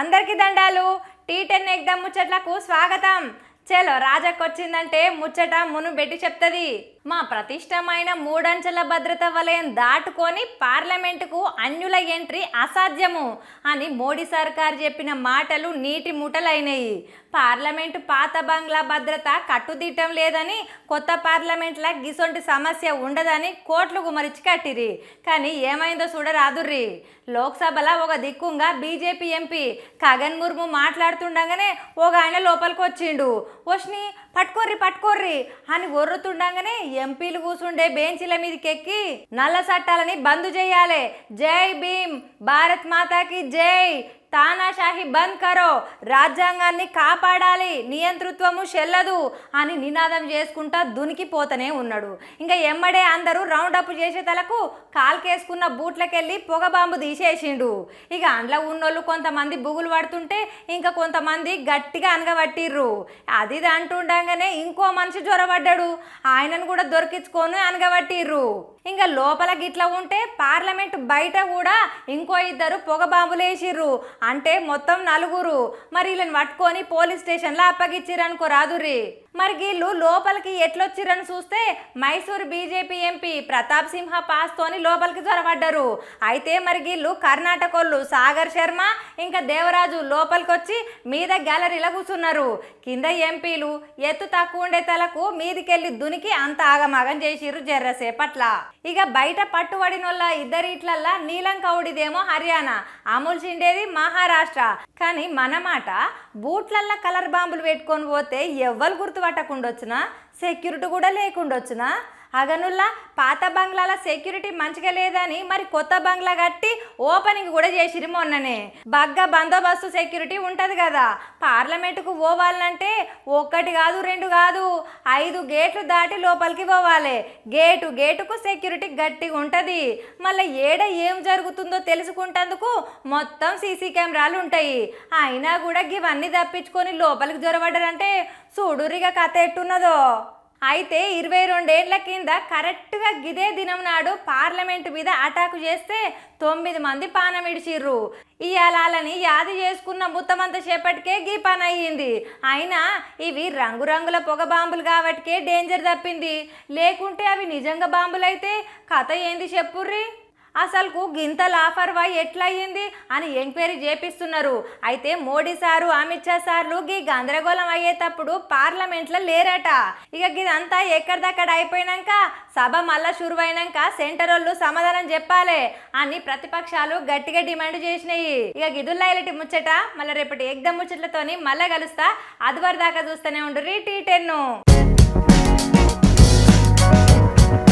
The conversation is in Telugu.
అందరికీ దండాలు. టీ టెన్ ఎగ్దాం ముచ్చట్లకు స్వాగతం. చలో రాజక్కొచ్చిందంటే ముచ్చట మును పెట్టి చెప్తుంది. మా ప్రతిష్టమైన మూడంచెల భద్రత వలయం దాటుకొని పార్లమెంటుకు అన్యుల ఎంట్రీ అసాధ్యము అని మోడీ సర్కార్ చెప్పిన మాటలు నీటి ముటలైనాయి. పార్లమెంటు పాత బంగ్లా భద్రత కట్టుదిట్టం లేదని కొత్త పార్లమెంట్ల గిసొంటి సమస్య ఉండదని కోట్లు గుమరిచి కట్టిరి. కానీ ఏమైందో చూడరాదుర్రి. లోక్సభలో ఒక దిక్కుంగా బీజేపీ ఎంపీ కగన్ ముర్ము మాట్లాడుతుండగానే ఒక ఆయన లోపలికి వచ్చిండు వష్ని పట్టుకోర్రి పట్టుకోర్రి అని ఒర్రుతుండగానే ఎంపీలు కూసుండే బెంచీల మీదకి ఎక్కి నల్ల చట్టాలని బంద్ చేయాలి. జై భీమ్ భారత్ మాతాకి జై. తానాషాహి బంద్ కరో. రాజ్యాంగాన్ని కాపాడాలి. నియంతృత్వము చెల్లదు అని నినాదం చేసుకుంటా దునికిపోతూనే ఉన్నాడు. ఇంకా ఎమ్మడే అందరూ రౌండ్ అప్ చేసే తలకు కాల్కేసుకున్న బూట్లకెళ్ళి పొగ బాంబు తీసేసిండు. ఇక అండ్ల ఉన్నోళ్ళు కొంతమంది బుగులు పడుతుంటే ఇంకా కొంతమంది గట్టిగా అనగబట్టిర్రు. అది ఇది అంటుండగానే ఇంకో మనిషి జ్వరపడ్డాడు. ఆయనను కూడా దొరికించుకొని అనగబట్టిర్రు. ఇంకా లోపల గిట్ల ఉంటే పార్లమెంట్ బయట కూడా ఇంకో ఇద్దరు పొగ బాంబులు వేసిర్రు అంటే మొత్తం నలుగురు. మరి వీళ్ళని పట్టుకొని పోలీస్ స్టేషన్లో అప్పగిచ్చిరనుకో రాదురి మరి వీళ్ళు లోపలికి ఎట్లొచ్చిరని చూస్తే మైసూర్ బీజేపీ ఎంపీ ప్రతాప్ సింహ పాస్తోని లోపలికి జ్వరపడ్డారు అయితే మరి వీళ్ళు కర్ణాటకోళ్ళు సాగర్ శర్మ ఇంకా దేవరాజు లోపలికి వచ్చి మీద గ్యాలరీలో కూర్చున్నారు. కింద ఎంపీలు ఎత్తు తక్కువ ఉండే తలకు మీదికెళ్ళి దునికి అంత ఆగమాగం చేసిర్రు జర్రసేపట్ల. ఇక బయట పట్టుబడినోళ్ళ ఇద్దరి ఇట్లల్లా నీలం కౌడిదేమో హర్యానా అమూల్ చిండేది మహారాష్ట్ర. కానీ మన మాట బూట్లల్లా కలర్ బాంబులు పెట్టుకొని పోతే ఎవ్వరు గుర్తుపట్టకుండొచ్చునా సెక్యూరిటీ కూడా లేకుండొచ్చునా? అగనుల్లా పాత బంగ్లాల సెక్యూరిటీ మంచిగా లేదని మరి కొత్త బంగ్లా కట్టి ఓపెనింగ్ కూడా చేసిరు మొన్ననే. బగ్గ బందోబస్తు సెక్యూరిటీ ఉంటుంది కదా. పార్లమెంటుకు పోవాలంటే ఒక్కటి కాదు రెండు కాదు ఐదు గేట్లు దాటి లోపలికి పోవాలి. గేటు గేటుకు సెక్యూరిటీ గట్టిగా ఉంటుంది. మళ్ళీ ఏడ ఏం జరుగుతుందో తెలుసుకుంటందుకు మొత్తం సీసీ కెమెరాలు ఉంటాయి. అయినా కూడా ఇవన్నీ తప్పించుకొని లోపలికి జొరబడ్డారంటే చూడురిగా కథ ఎట్టున్నదో. అయితే ఇరవై రెండేళ్ళ కింద కరెక్ట్గా గిదే దినం నాడు పార్లమెంటు మీద అటాక్ చేస్తే తొమ్మిది మంది పానం ఇడిచిర్రు. ఇయాలని యాది చేసుకున్న ముత్తమంత సేపటికే గీ పని అయ్యింది. అయినా ఇవి రంగురంగుల పొగ బాంబులు కాబట్టికే డేంజర్ తప్పింది. లేకుంటే అవి నిజంగా బాంబులైతే కథ ఏంది చెప్పుర్రి? అసలుకు గింత లాఫర్ వై ఎట్లయింది అని ఎంక్వైరీ చేపిస్తున్నారు. అయితే మోడీ సారు అమిత్ షా సార్లు గీ గందరగోళం అయ్యేటప్పుడు పార్లమెంట్లో లేరట. ఇక ఇదంతా ఎక్కడిదక్కడ అయిపోయినాక సభ మళ్ళా షురువైనాక సెంటర్ వాళ్ళు సమాధానం చెప్పాలి అని ప్రతిపక్షాలు గట్టిగా డిమాండ్ చేసినాయి. ఇక గిదుల్లా ఇలాంటి ముచ్చట మళ్ళీ రేపటి ఎగ్దమ్ ముచ్చట్లతోని మళ్ళా కలుస్తా. అదివరదాకా చూస్తూనే ఉండు టీ టెన్ను.